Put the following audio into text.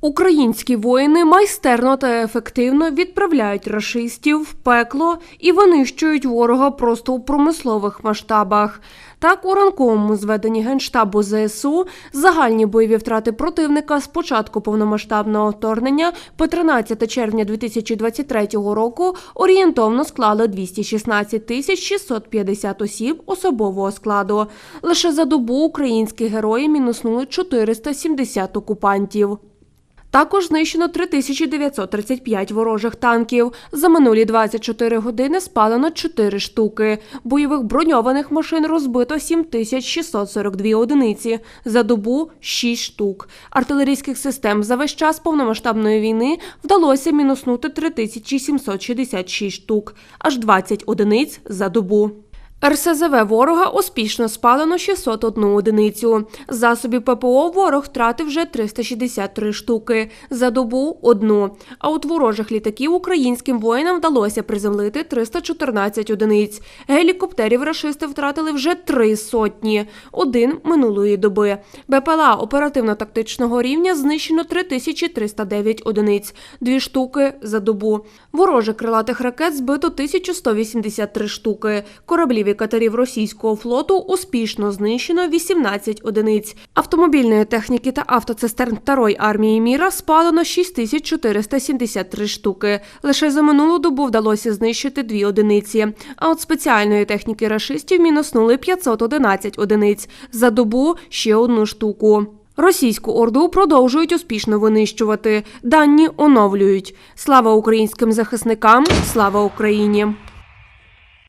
Українські воїни майстерно та ефективно відправляють рашистів в пекло і винищують ворога просто у промислових масштабах. Так, у ранковому зведенні Генштабу ЗСУ загальні бойові втрати противника з початку повномасштабного вторгнення по 13 червня 2023 року орієнтовно склали 216 тисяч 650 осіб особового складу. Лише за добу українські герої мінуснули 470 окупантів. Також знищено 3935 ворожих танків. За минулі 24 години спалено 4 штуки. Бойових броньованих машин розбито 7642 одиниці. За добу 6 штук. Артилерійських систем за весь час повномасштабної війни вдалося мінуснути 3766 штук. Аж 20 одиниць за добу. РСЗВ ворога успішно спалено 601 одиницю. Засобів ППО ворог втратив вже 363 штуки, за добу – одну. А от ворожих літаків українським воїнам вдалося приземлити 314 одиниць. Гелікоптерів рашисти втратили вже три сотні, один минулої доби. БПЛА оперативно-тактичного рівня знищено 3309 одиниць, дві штуки за добу. Ворожих крилатих ракет збито 1183 штуки. Кораблів і катерів російського флоту успішно знищено 18 одиниць. Автомобільної техніки та автоцистерн Второї армії міра спалено 6473 штуки. Лише за минулу добу вдалося знищити дві одиниці. А от спеціальної техніки рашистів мінуснули 511 одиниць. За добу ще одну штуку. Російську орду продовжують успішно винищувати. Дані оновлюють. Слава українським захисникам! Слава Україні!